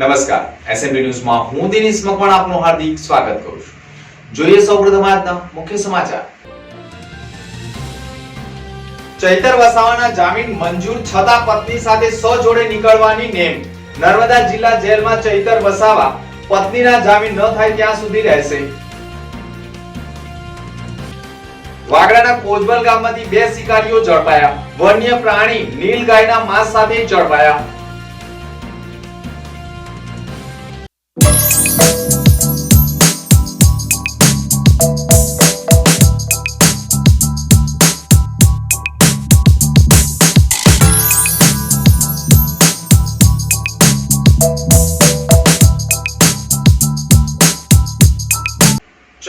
નમસ્કાર. એસએમડી ન્યૂઝમાં હું દિનેશ મકવાણ આપનું હાર્દિક સ્વાગત કરું છું. જોઈએ સૌપ્રથમ આજના મુખ્ય સમાચાર. ચૈતર વસાવાના જામીન મંજૂર છતાં પત્ની સાથે સજોડે નીકળવાની નેમ. નર્મદા જિલ્લા જેલમાં ચૈતર વસાવા પત્નીના જામીન ન થાય ત્યાં સુધી રહેશે. વાગડાના કોજબલ ગામમાંથી બે શિકારીઓ ઝડપાયા. વન્ય પ્રાણી નીલગાયના માંસ સાથે ઝડપાયા.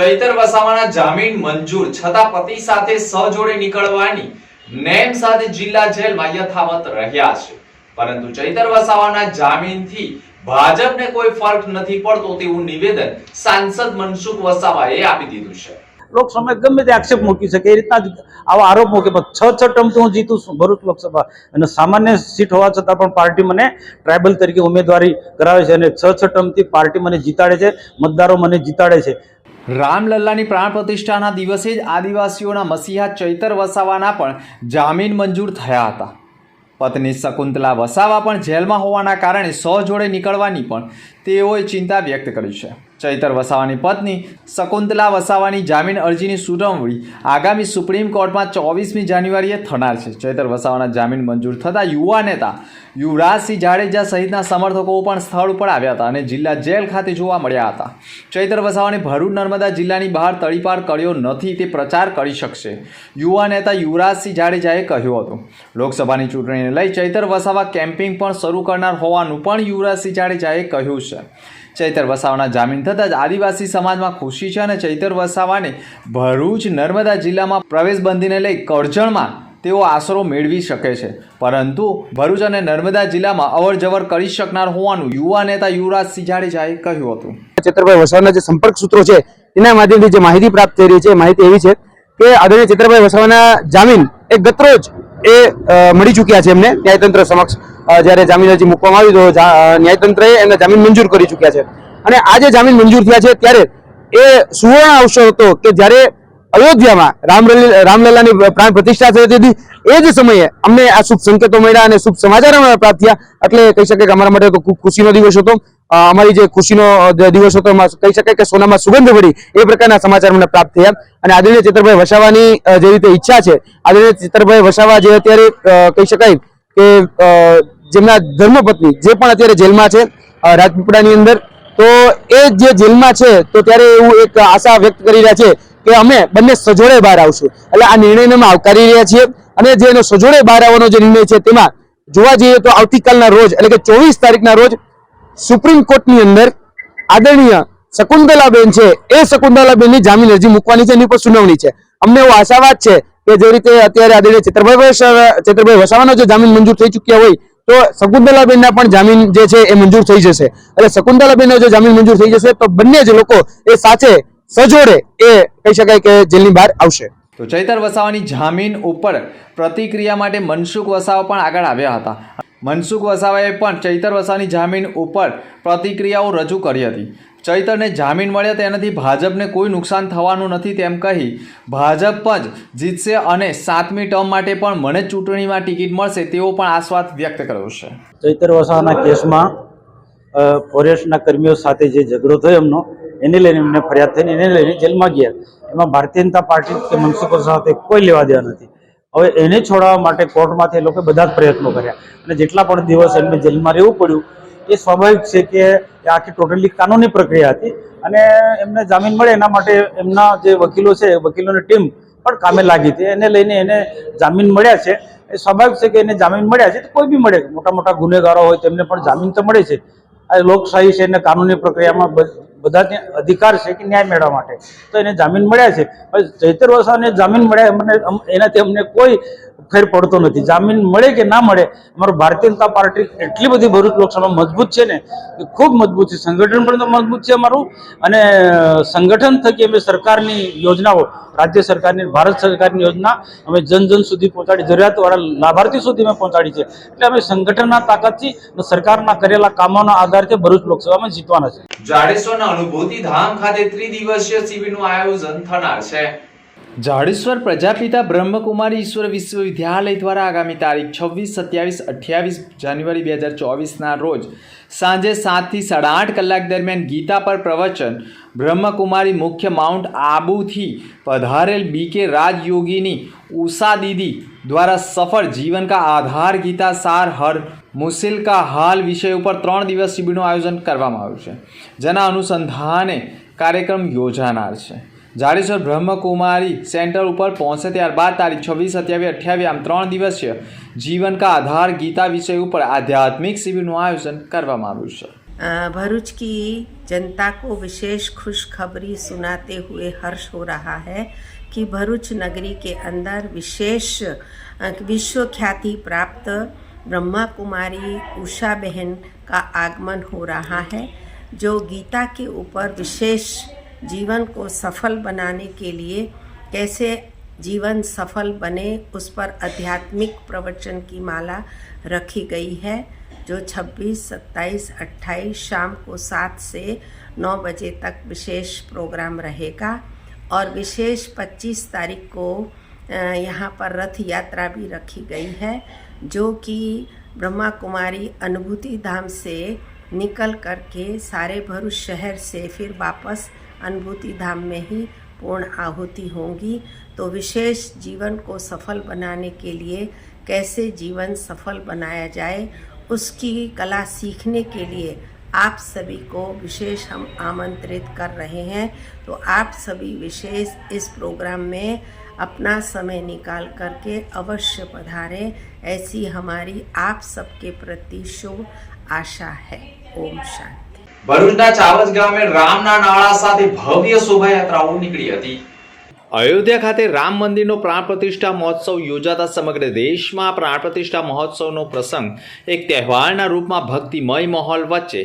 ચૈતર વસાવાના જામીન મંજૂર. છતાં પતિ સાથે સહજોડે નીકળવાની નેમ સાથે જિલ્લા જેલમાં યથાવત રહ્યા છે. પરંતુ ચૈતર વસાવાના જામીનથી ભાજપને કોઈ ફરક નથી પડતો તેવું નિવેદન સાંસદ મનસુખ વસાવાએ આપી દીધું છે. લોકસભાએ ગમે તે આક્ષેપ મૂકી શકે, એ રીતના આવા આરોપ મૂકે. પણ છ છ ટર્મથી હું જીતું છું, ભરૂચ લોકસભા. અને સામાન્ય સીટ હોવા છતાં પણ પાર્ટી મને ટ્રાયબલ તરીકે ઉમેદવારી કરાવે છે અને છ છ ટર્મથી પાર્ટી મને જીતાડે છે, મતદારો મને જીતાડે છે. રામલલ્લાની પ્રાણ પ્રતિષ્ઠાના દિવસે જ આદિવાસીઓના મસીહા ચૈતર વસાવાના પણ જામીન મંજૂર થયા હતા. પત્ની શકુંતલા વસાવા પણ જેલમાં હોવાના કારણે સો જોડે નીકળવાની પણ તેઓએ ચિંતા વ્યક્ત કરી છે. ચૈતર વસાવાની પત્ની શકુંતલા વસાવાની જામીન અરજીની સુનાવણી. આગામી સુપ્રીમ કોર્ટમાં ચોવીસમી જાન્યુઆરીએ થનાર છે. ચૈતર વસાવાના જામીન મંજૂર થતાં યુવા નેતા યુવરાજસિંહ જાડેજા સહિતના સમર્થકો પણ સ્થળ ઉપર આવ્યા હતા અને જિલ્લા જેલ ખાતે જોવા મળ્યા હતા. ચૈતર વસાવાને ભરૂચ નર્મદા જિલ્લાની બહાર તળીપાર કર્યો નથી તે પ્રચાર કરી શકશે. યુવા નેતા યુવરાજસિંહ જાડેજાએ કહ્યું હતું. લોકસભાની ચૂંટણીને લઈ ચૈતર વસાવા કેમ્પિંગ પણ શરૂ કરનાર હોવાનું પણ યુવરાજસિંહ જાડેજાએ કહ્યું છે. ચૈતર વસાવાના જામીન થતાં જ આદિવાસી સમાજમાં ખુશી છે અને ચૈતર વસાવાને ભરૂચ નર્મદા જિલ્લામાં પ્રવેશબંધીને લઈ કરજણમાં તેઓ આશરો મેળવી શકે છે. પરંતુ ભરૂચ અને નર્મદા જિલ્લામાં અવર જવર કરી શકનાર હોવાનું યુવા નેતા યુવરાજસિંહ જાડેજાએ કહ્યું હતું. ચેતરભાઈ વસાવાના જે સંપર્ક સૂત્રો છે, એના માધ્યમથી જે માહિતી પ્રાપ્ત થઈ રહી છે માહિતી એવી છે કે આદરણીય ચિત્રભાઈ વસાવાના જામીન એ ગતરોજ એ મળી ચૂક્યા છે એમને ન્યાયતંત્ર સમક્ષ. જ્યારે જામીન અરજી મૂકવામાં આવી તો ન્યાયતંત્રએ એમના જામીન મંજૂર કરી ચૂક્યા છે. અને આજે જામીન મંજૂર થયા છે, ત્યારે એ સુવર્ણ અવસર હતો કે જ્યારે અયોધ્યામાં રામલલી રામલલ્લાની પ્રાણ પ્રતિષ્ઠા થઈ હતી. એ જ સમયે અમને આ શુભ સંકેતો મળ્યા અને શુભ સમાચાર અમને પ્રાપ્ત થયા. એટલે કહી શકાય કે અમારા માટે તો ખૂબ ખુશીનો દિવસ હતો. અમારી જે ખુશીનો દિવસ હતો એમાં કહી શકાય કે સોનામાં સુગંધ ભરી એ પ્રકારના સમાચાર મને પ્રાપ્ત થયા. અને આદરણીય ચેતરભાઈ વસાવાની જે રીતે ઈચ્છા છે, આદરણીય ચેતરભાઈ વસાવા જે અત્યારે કહી શકાય કે જેમના ધર્મપત્ની જે પણ અત્યારે જેલમાં છે રાજપીપળાની અંદર, તો એ જે જેલમાં છે, તો ત્યારે એવું એક આશા વ્યક્ત કરી રહ્યા છે કે અમે બંને સજોડે બહાર આવશું. એટલે આ નિર્ણયને અમે આવકારી રહ્યા છીએ અને જે એનો સજોડે બહાર આવવાનો જે નિર્ણય છે તેમાં જોવા જઈએ તો આવતીકાલના રોજ એટલે કે ચોવીસ તારીખના રોજ સુપ્રીમ કોર્ટની અંદર આદરણીય શકુંતલાબેન છે એ શકુંતલાબેનની જામીન અરજી મૂકવાની છે એની પર સુનાવણી છે. અમને એવો આશાવાદ છે કે જે રીતે અત્યારે આદરણીય ચેતરભાઈ ચેતરભાઈ વસાવાનો જો જામીન મંજૂર થઈ ચૂક્યા હોય તો શકુંતલાબેનના પણ જામીન જે છે એ મંજૂર થઈ જશે. એટલે શકુંતલાબેનનો જો જામીન મંજૂર થઈ જશે તો બંને જ લોકો એ સાથે સજોડે એ કહી શકાય કે જેલની બહાર આવશે. તો ચૈતર વસાવાની જામીન ઉપર પ્રતિક્રિયા માટે મનસુખ વસાવા પણ આગળ આવ્યા હતા. મનસુખ વસાવાએ પણ ચૈતર વસાવાની જામીન ઉપર પ્રતિક્રિયાઓ રજૂ કરી હતી. ચૈતરને જામીન મળ્યા તેનાથી ભાજપને કોઈ નુકસાન થવાનું નથી તેમ કહી ભાજપ જ જીતશે અને સાતમી ટર્મ માટે પણ મને ચૂંટણીમાં ટિકિટ મળશે તેવો પણ આશ્વાસ વ્યક્ત કર્યો છે. ચૈતર વસાવાના કેસમાં ફોરેસ્ટના કર્મીઓ સાથે જે ઝઘડો થયો એમનો એને લઈને એમને ફરિયાદ થઈને એને લઈને જેલમાં ગયા. એમાં ભારતીય જનતા પાર્ટી કે મનસુખ સાથે કોઈ લેવા દેવા નથી. હવે એને છોડાવવા માટે કોર્ટમાંથી એ લોકોએ બધા જ પ્રયત્નો કર્યા. અને જેટલા પણ દિવસ એમને જેલમાં રહેવું પડ્યું, એ સ્વાભાવિક છે કે આખી ટોટલી કાનૂની પ્રક્રિયા હતી. અને એમને જામીન મળે એના માટે એમના જે વકીલો છે, વકીલોની ટીમ પણ કામે લાગી હતી. એને લઈને એને જામીન મળ્યા છે. એ સ્વાભાવિક છે કે એને જામીન મળ્યા છે તો કોઈ બી મળે. મોટા મોટા ગુનેગારો હોય તેમને પણ જામીન તો મળે છે. આ લોકશાહી છે એને કાનૂની પ્રક્રિયામાં બધાને અધિકાર છે કે ન્યાય મેળવવા માટે. તો એને જામીન મળ્યા છે. ચૈતર વસાવાને જામીન મળ્યા મને એનાથી અમને કોઈ ફેર પડતો નથી. જામીન મળે કે ના મળે, અમારું ભારતીય જનતા પાર્ટી એટલી બધી ભરૂચ લોકસભા મજબૂત છે ને, કે ખૂબ મજબૂત છે. સંગઠન પણ મજબૂત છે અમારું. અને સંગઠન થકી અમે સરકારની યોજનાઓ, રાજ્ય સરકારની, ભારત સરકારની યોજના અમે જન જન સુધી પહોંચાડી, જરૂરિયાતવાળા લાભાર્થી સુધી અમે પહોંચાડી છે. એટલે અમે સંગઠનના તાકાતથી અને સરકારના કરેલા કામોના આધારે ભરૂચ લોકસભામાં જીતવાના છે. જાડેશ્વરના અનુભૂતિ ધામ ખાતે ત્રિદિવસીય શિબિરનું આયોજન થનાર છે. જાડેશ્વર પ્રજાપિતા બ્રહ્મકુમારી ઈશ્વર વિશ્વવિદ્યાલય દ્વારા આગામી તારીખ છવ્વીસ, સત્યાવીસ, અઠ્યાવીસ જાન્યુઆરી બે હજાર ચોવીસના રોજ સાંજે સાતથી સાડા આઠ કલાક દરમિયાન ગીતા પર પ્રવચન બ્રહ્મકુમારી મુખ્ય માઉન્ટ આબુથી પધારેલ બી કે રાજયોગીની ઉષા દીદી દ્વારા સફળ જીવન કા આધાર ગીતા સાર હર મુસિલ કા હાલ વિષય ઉપર ત્રણ દિવસ શિબિરનું આયોજન કરવામાં આવ્યું છે. જેના અનુસંધાને કાર્યક્રમ યોજાનાર છે. જાડેશ્વર બ્રહ્મકુમારી સેન્ટર ઉપર પહોંચે ત્યારબાદ તારીખ છવ્વીસ સત્યાવીસ અઠ્યાવીસ આમ ત્રણ દિવસીય જીવન કા આધાર ગીતા વિષય ઉપર આધ્યાત્મિક શિબિરનું આયોજન કરવામાં આવ્યું છે अ, भरूच की जनता को विशेष खुशखबरी सुनाते हुए हर्ष हो रहा है कि भरूच नगरी के अंदर विशेष अ, विश्व ख्याति प्राप्त ब्रह्मा कुमारी उषा बहन का आगमन हो रहा है जो गीता के ऊपर विशेष जीवन को सफल बनाने के लिए कैसे जीवन सफल बने उस पर आध्यात्मिक प्रवचन की माला रखी गई है जो 26, 27, 28 शाम को सात से नौ बजे तक विशेष प्रोग्राम रहेगा और विशेष 25 तारीख को यहाँ पर रथ यात्रा भी रखी गई है जो कि ब्रह्मा कुमारी अनुभूति धाम से निकल करके सारे भरूच शहर से फिर वापस अनुभूति धाम में ही पूर्ण आहुति होंगी। तो विशेष जीवन को सफल बनाने के लिए कैसे जीवन सफल बनाया जाए, उसकी कला सीखने के लिए आप सभी को विशेष हम आमंत्रित कर रहे हैं। तो आप सभी विशेष इस प्रोग्राम में अपना समय निकाल करके अवश्य पधारें, ऐसी हमारी आप सबके प्रति शुभ आशा है। ओम शांति। ભરૂચના ચાવજ ગામે રામના નાળા સાથે ભવ્ય શોભાયાત્રાઓ નીકળી હતી. અયોધ્યા ખાતે રામ મંદિરનો પ્રાણ પ્રતિષ્ઠા મહોત્સવ યોજાતા સમગ્ર દેશમાં પ્રાણ પ્રતિષ્ઠા મહોત્સવનો પ્રસંગ એક તહેવારના રૂપમાં ભક્તિમય માહોલ વચ્ચે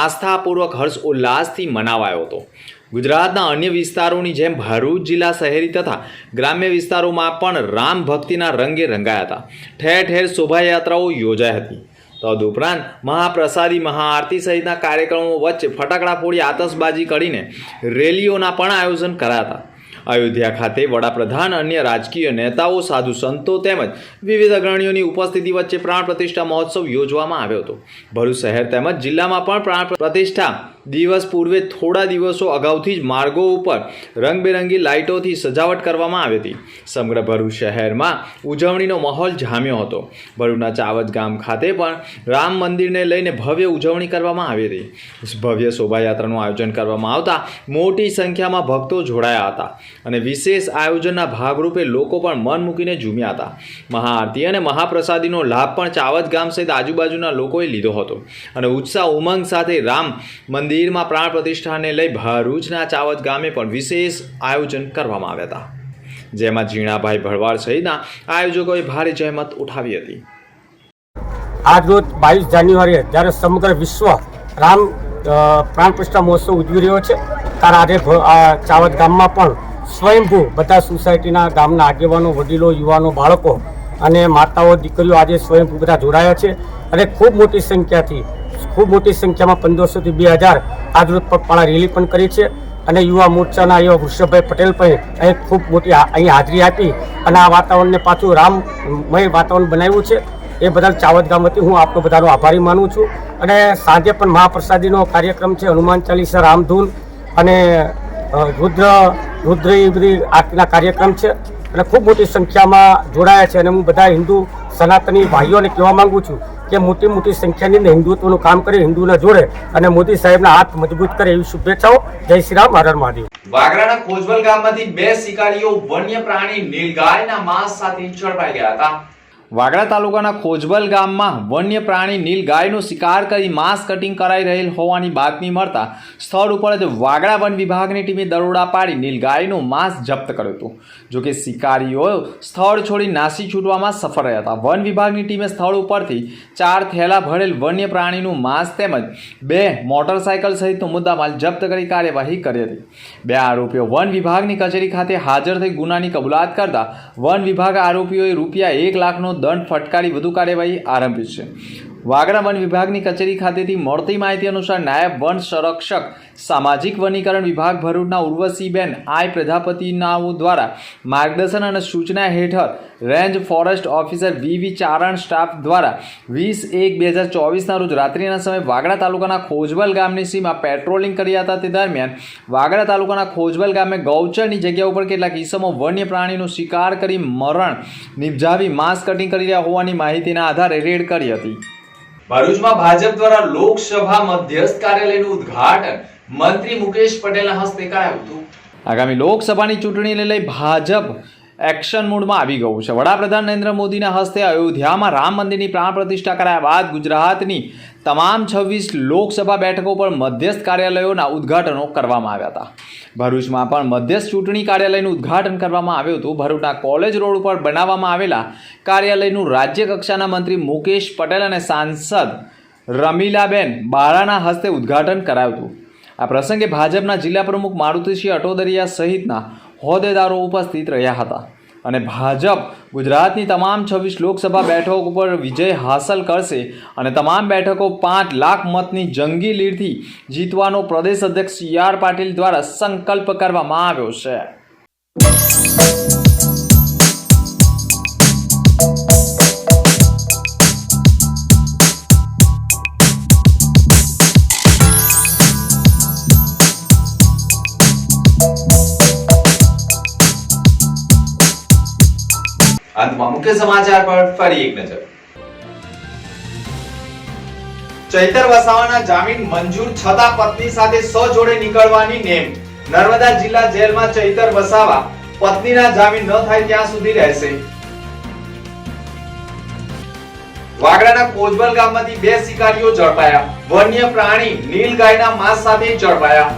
આસ્થાપૂર્વક હર્ષ ઉલ્લાસથી મનાવાયો હતો. ગુજરાતના અન્ય વિસ્તારોની જેમ ભરૂચ જિલ્લા શહેરી તથા ગ્રામ્ય વિસ્તારોમાં પણ રામ ભક્તિના રંગે રંગાયા હતા. ઠેર ઠેર શોભાયાત્રાઓ યોજાઈ હતી. તદુપરાંત મહાપ્રસાદી મહાઆરતી સહિતના કાર્યક્રમો વચ્ચે ફટાકડા ફોડી આતશબાજી કરીને રેલીઓના પણ આયોજન કરાતા. અયોધ્યા ખાતે વડાપ્રધાન અન્ય રાજકીય નેતાઓ, સાધુ સંતો તેમજ વિવિધ અગ્રણીઓની ઉપસ્થિતિ વચ્ચે પ્રાણ પ્રતિષ્ઠા મહોત્સવ યોજવામાં આવ્યો હતો. ભરૂચ શહેર તેમજ જિલ્લામાં પણ પ્રાણ પ્રતિષ્ઠા દિવસ પૂર્વે થોડા દિવસો અગાઉથી જ માર્ગો ઉપર રંગબેરંગી લાઇટોથી સજાવટ કરવામાં આવી હતી. સમગ્ર ભરૂચ શહેરમાં ઉજવણીનો માહોલ જામ્યો હતો. ભરૂચના ચાવજ ગામ ખાતે પણ રામ મંદિરને લઈને ભવ્ય ઉજવણી કરવામાં આવી હતી. ભવ્ય શોભાયાત્રાનું આયોજન કરવામાં આવતા મોટી સંખ્યામાં ભક્તો જોડાયા હતા અને વિશેષ આયોજનના ભાગરૂપે લોકો પણ મન મૂકીને ઝૂમ્યા હતા. મહાઆરતી અને મહાપ્રસાદીનો લાભ પણ ચાવજ ગામ સહિત આજુબાજુના લોકોએ લીધો હતો અને ઉત્સાહ ઉમંગ સાથે રામ મંદિરમાં પ્રાણ પ્રતિષ્ઠાને લઈ ભરૂચના ચાવત ગામે પણ વિશેષ આયોજન કરવામાં આવ્યા હતા. જેમાં ઝીણાભાઈ ભરવાડ સહિતના આયોજકોએ ભારે જહેમત ઉઠાવી હતી. આજ રોજ બાવીસ જાન્યુઆરીએ જ્યારે સમગ્ર વિશ્વ રામ પ્રાણ પ્રતિષ્ઠા મહોત્સવ ઉજવી રહ્યો છે, ત્યારે આજે ચાવત ગામમાં પણ સ્વયંભૂ બધા સોસાયટીના ગામના આગેવાનો, વડીલો, યુવાનો, બાળકો અને માતાઓ, દીકરીઓ આજે સ્વયંભૂ બધા જોડાયા છે અને ખૂબ મોટી સંખ્યાથી ખૂબ મોટી સંખ્યામાં પંદરસોથી બે હજાર આજરોજ પગપાળા રેલી પણ કરી છે અને યુવા મોરચાના એવા વૃષભભાઈ પટેલ પણ અહીં ખૂબ મોટી અહીં હાજરી આપી અને આ વાતાવરણને પાછું રામમય વાતાવરણ બનાવ્યું છે. એ બદલ ચાવદ ગામથી હું આપનો બધાનો આભારી માનું છું. અને સાંજે પણ મહાપ્રસાદીનો કાર્યક્રમ છે, હનુમાન ચાલીસા, રામધૂન અને રુદ્ર રુદ્ર એ બધી આરતીના કાર્યક્રમ છે. અને ખૂબ મોટી સંખ્યામાં જોડાયા છે અને હું બધા હિન્દુ સનાતની ભાઈઓને કહેવા માગું છું કે મોટી મોટી સંખ્યાની અંદર હિન્દુત્વનું કામ કરે હિન્દુના જોડે અને મોદી સાહેબના હાથ મજબૂત કરે એવી શુભેચ્છાઓ. જય શ્રી રામ હર મહાદેવ. વાગરાના કોજવલ ગામમાંથી બે શિકારીઓ વન્ય પ્રાણી નીલગાયના માંસ સાથે ઝડપાઈ ગયા હતા. વાગડા તાલુકાના ખોજબલ ગામમાં વન્ય પ્રાણી નીલગાયનો શિકાર કરી માંસ કટિંગ કરાઈ રહેલ હોવાની બાતમી મળતા સ્થળ ઉપર જ વાગડા વન વિભાગની ટીમે દરોડા પાડી નીલગાયનું માંસ જપ્ત કર્યું હતું. જોકે શિકારીઓ સ્થળ છોડી નાસી છૂટવામાં સફળ રહ્યા હતા. વન વિભાગની ટીમે સ્થળ ઉપરથી ચાર થેલા ભરેલ વન્ય પ્રાણીનું માંસ તેમજ બે મોટરસાયકલ સહિતનો મુદ્દામાલ જપ્ત કરી કાર્યવાહી કરી હતી. બે આરોપીઓ વન વિભાગની કચેરી ખાતે હાજર થઈ ગુનાની કબૂલાત કરતા વન વિભાગ આરોપીઓએ રૂપિયા એક લાખનો દંડ ફટકારી વધુ કાર્યવાહી આરંભી છે. વાગડા વન વિભાગની કચેરી ખાતેથી મળતી માહિતી અનુસાર નાયબ વન સંરક્ષક સામાજિક વનીકરણ વિભાગ ભરૂચના ઉર્વશીબેન આઈ પ્રજાપતિનાઓ દ્વારા માર્ગદર્શન અને સૂચના હેઠળ range forest officer V V Charan staff દ્વારા વીસ એક બે હજાર ચોવીસના રોજ રાત્રિના સમયે વાગડા તાલુકાના ખોજબલ ગામની સીમા પેટ્રોલિંગ કર્યા હતા. તે દરમિયાન વાગડા તાલુકાના ખોજબલ ગામે ગૌચરની જગ્યા ઉપર કેટલાક ઈસમો વન્ય પ્રાણીનો શિકાર કરી મરણ નિપજાવી માંસ કટિંગ કરી રહ્યા હોવાની માહિતીના આધારે રેડ કરી હતી. ભરૂચમાં ભાજપ દ્વારા લોકસભા મધ્યસ્થ કાર્યાલયનું ઉદ્ઘાટન મંત્રી મુકેશ પટેલના હસ્તે કરાયું હતું. આગામી લોકસભાની ચૂંટણીને લઈ ભાજપ એક્શન મૂડમાં આવી ગયું છે. વડાપ્રધાન નરેન્દ્ર મોદીના હસ્તે અયોધ્યામાં રામ મંદિરની પ્રાણ પ્રતિષ્ઠા કરાયા બાદ ગુજરાતની તમામ છવ્વીસ લોકસભા બેઠકો પર મધ્યસ્થ કાર્યાલયોના ઉદ્ઘાટનો કરવામાં આવ્યા હતા. ભરૂચમાં પણ મધ્યસ્થ ચૂંટણી કાર્યાલયનું ઉદ્ઘાટન કરવામાં આવ્યું હતું. ભરૂચના કોલેજ રોડ ઉપર બનાવવામાં આવેલા કાર્યાલયનું રાજ્ય કક્ષાના મંત્રી મુકેશ પટેલ અને સાંસદ રમીલાબેન બાળાના હસ્તે ઉદ્ઘાટન કરાયું હતું. આ પ્રસંગે ભાજપના જિલ્લા પ્રમુખ મારુતિસિંહ અટોદરિયા સહિતના હોદ્દેદારો ઉપસ્થિત રહ્યા હતા અને ભાજપ ગુજરાતની તમામ છવ્વીસ લોકસભા બેઠકો ઉપર વિજય હાંસલ કરશે અને તમામ બેઠકો પાંચ લાખ મતની જંગી લીડથી જીતવાનો પ્રદેશ અધ્યક્ષ સી આર પાટીલ દ્વારા સંકલ્પ કરવામાં આવ્યો છે. અંતમાં મુખ્ય સમાચાર પર ફરી એક નજર. ચૈતર વસાવાના જામીન મંજૂર છતાં પત્ની સાથે સજોડે નીકળવાની નેમ. નર્મદા જિલ્લા જેલમાં ચૈતર વસાવા પત્નીના જામીન ન થાય ત્યાં સુધી રહેશે. વાગડાના કોજબલ ગામમાંથી બે શિકારીઓ ઝડપાયા. વન્ય પ્રાણી નીલગાયના માંસ સાથે ઝડપાયા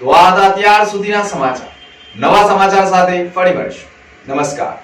તો આ હતા અત્યાર સુધીના સમાચાર. નવા સમાચાર સાથે ફરી મળીશું. નમસ્કાર.